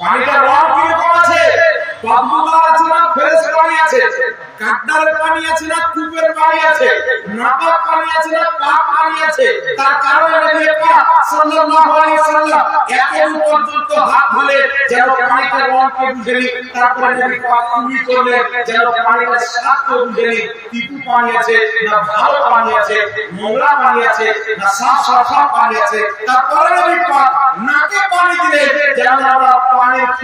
পানিটা রং কীরকম আছে বাবুদার আছে না ফ্রেশ পানি আছে কাকডালের পানি আছে না কূপের পানি আছে? নাপাক পানি আছে না পাক পানি আছে? তার কারণে নবী পাক সাল্লাল্লাহু আলাইহি সাল্লাম এত পর্যন্ত হাত ধরে যেন পানিটা রংকে বুঝে নি তারপরে নবী পাক কুলি করলেন যেন পানিটা স্বাদকে বুঝে নি টিপু পানি আছে না ভালো পানি আছে নোংরা পানি আছে না সাফ সাফা পানি আছে তারপরে নবী পাক নাকে পানি দিলেন যেন আমরা পানির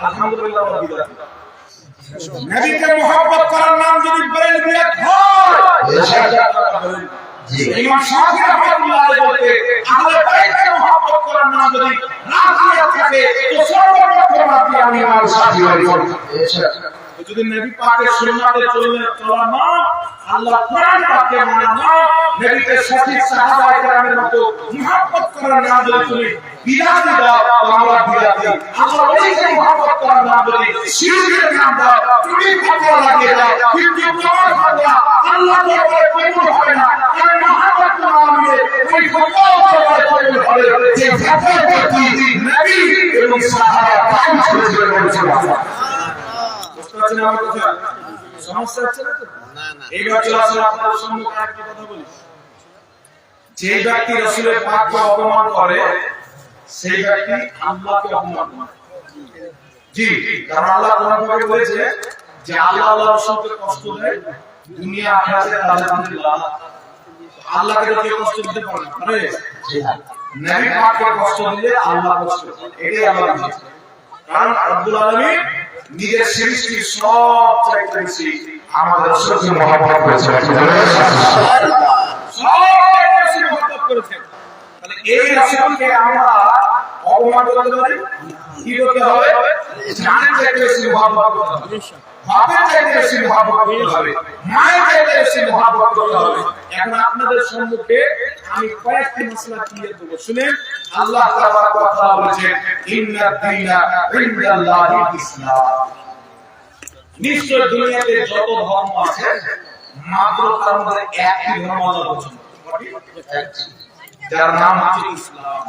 আলহামদুলিল্লাহ নবীকে মোহাম্মত করার নাম যদি ব্রেন বিরাট হয় ইমাম শাফি রাহমাতুল্লাহ বলতে আহলে বাইতকে মোহাম্মত করার নাম যদি রাফিয়াত থাকে তো সর্বপ্রথম আপনি আমি আর সাথী হই যদি নবী পাকের সুন্নাতে চললে চলা না আল্লাহ কোরআন পাকে মনে নাও নবীকে সঠিক সাহাবা کرامের মতো محبت করার না বলে তুমি বিদাতি দাও আমরা বিদাতি আমরা ওইকে محبت করার না বলে শিরকের নাম দাও, তুমি ভালো বুঝতে পারছেন আমার কথা সমস্যা হচ্ছে না তো? এইবার চলে আসলে আপনাদের সম্মুখে কথা বলি। যে ব্যক্তি রসুলের পাককে অপমান করে সেই ব্যক্তি আল্লাহকে অপমান করে। জি কারণ আল্লাহ কোরআন পাকে বলেছে যে আল্লাহ আল্লাহ রসুলকে কষ্ট দেয় দুনিয়া আখিরাতে আলহামদুলিল্লাহ আল্লাহকে তো কেউ কষ্ট দিতে পারে না নবী পাককে কষ্ট দিলে আল্লাহ কষ্ট এটাই আল্লাহ কারণ আব্দুল আলমী নিজের সৃষ্টি সব চাইতেছি আমাদের সত্যি মহাভারত করেছে এই রাসূলকে আমরা অপমান করতে পারি, কি করতে হবে? জানেন যে হবে। বাপের চাইতে বেশি মহব্বত করতে হবে, মায়ের চাইতে বেশি মহব্বত করতে হবে। এখন আপনাদের সম্মুখে আমি কয়েকটি মশলা ক্লিয়ার দেবো শুনেন, আল্লাহ তাআলা কথা বলেছেন, ইন্না দীনা ইসলাম নিশ্চয় দুনিয়াতে যত ধর্ম আছে, মাত্র তার মধ্যে একটি ধর্ম আল্লাহ পছন্দ যার নাম হচ্ছে ইসলাম।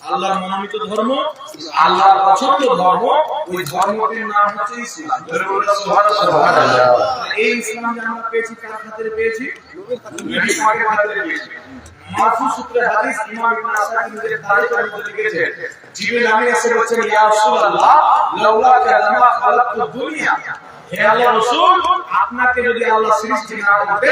আল্লাহর মনোনীত ধর্ম, আল্লাহর পছন্দ ধর্ম, ওই ধর্মটির নাম হচ্ছে ইসলাম। এই ইসলাম যে আমরা পেয়েছি কার খাতিরে পেয়েছি? আপনাকে যদি আল্লাহ সৃষ্টি না করতে